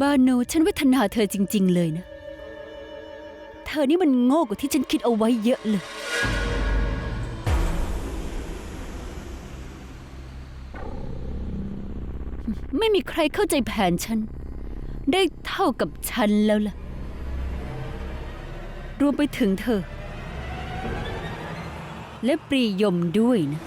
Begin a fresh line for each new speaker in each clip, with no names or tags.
บานูฉันเวทนาเธอจริง ๆ เลยนะ เธอนี่มันโง่กว่าที่ฉันคิดเอาไว้เยอะเลย ไม่มีใครเข้าใจแผนฉัน ได้เท่ากับฉันแล้วล่ะ รวมไปถึงเธอ และปรียมด้วยนะ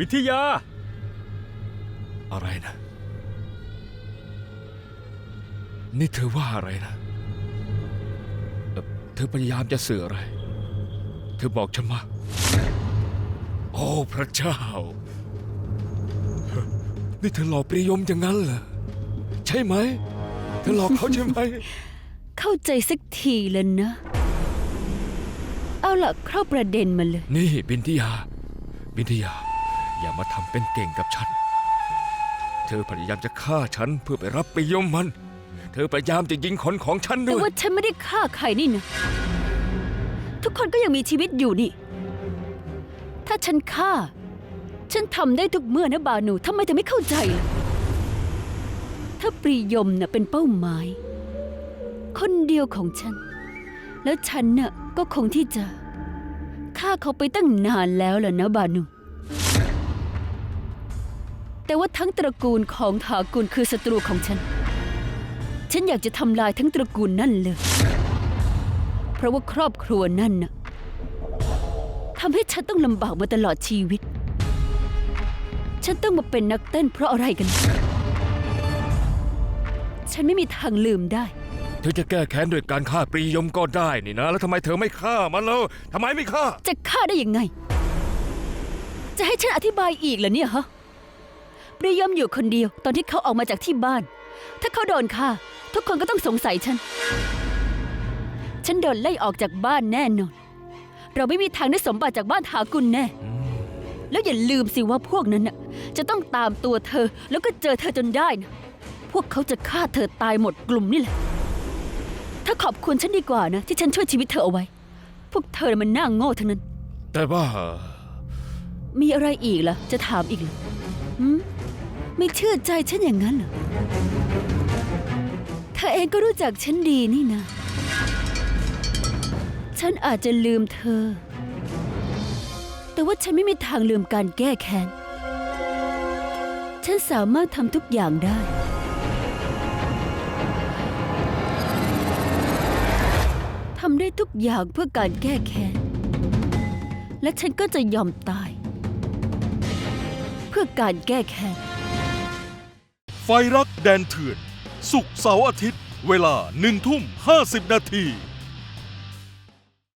วิทยา
อะไรนะ นี่เธอว่าอะไรนะเอ่อเธอพยายามจะสื่ออะไร เธอบอกฉันมา โอ้พระเจ้า นี่เธอหลอกปริยมอย่างนั้นเหรอ ใช่ไหม เธอหลอกเขาใช่ไหม
เข้าใจสักทีแล้วนะ เอาล่ะเข้าประเด็นมาเลย
นี่บินทิยา บินทิยา อย่ามาทำเป็นเก่งกับฉัน เธอพยายามจะฆ่าฉันเพื่อไปรับปริยมมัน เธอพยายามจะยิงคนของฉัน
แต่
ด้วย
ว่าฉันไม่ได้ฆ่าใครนี่นะทุกคนก็ยังมีชีวิตอยู่นี่ ถ้าฉันฆ่า ฉันทำได้ทุกเมื่อนะบานูทำไมเธอไม่เข้าใจล่ะถ้าปรียมน่ะเป็นเป้าหมาย คนเดียวของฉัน แล้วฉันน่ะก็คงที่จะฆ่าเขาไปตั้งนานแล้วล่ะนะบานู แต่ว่าทั้งตระกูลของถากุลคือศัตรูของฉัน ฉันอยากจะทำลายทั้งตระกูลนั่นเลย เพราะว่าครอบครัวนั่นน่ะทำให้ฉันต้องลำบากมาตลอดชีวิต ฉันต้องมาเป็นนักเต้นเพราะอะไรกัน ฉันไม่มีทางลืมได้
เธอจะแก้แค้นด้วยการฆ่าปรียมก็ได้นี่นะ แล้วทำไมเธอไม่ฆ่ามันแล้วทำไมไม่ฆ่า
จะฆ่าได้ยังไง จะให้ฉันอธิบายอีกเหรอเนี่ยฮะ ปริยมอยู่คนเดียวตอนที่เขาออกมาจากที่บ้าน ถ้าเขาโดนฆ่า ทุกคนก็ต้องสงสัยฉัน ฉันโดนไล่ออกจากบ้านแน่นอน เราไม่มีทางได้สมบัติจากบ้านถากุลแน่ แล้วอย่าลืมสิว่าพวกนั้นน่ะจะต้องตามตัวเธอแล้วก็เจอเธอจนได้นะพวกเขาจะฆ่าเธอตายหมดกลุ่มนี่แหละ ถ้าขอบคุณฉันดีกว่านะ ที่ฉันช่วยชีวิตเธอเอาไว้ พวกเธอน่ะมันน่าโง่ทั้งนั้น
แต่ว่า
มีอะไรอีกล่ะ จะถามอีกเหรอหืม ไม่เชื่อใจฉันอย่างนั้นเหรอเธอเองก็รู้จักฉันดีนี่นะ ฉันอาจจะลืมเธอ แต่ว่าฉันไม่มีทางลืมการแก้แค้น ฉันสามารถทำทุกอย่างได้ทำได้ทุกอย่างเพื่อการแก้แค้น และฉันก็จะยอมตาย เพื่อการแก้แค้น
ฟรักแดนเถื่อน สุกร์เสาร์อาทิตย์ เวลาหนึ่งทุ่มห้าสิบนาที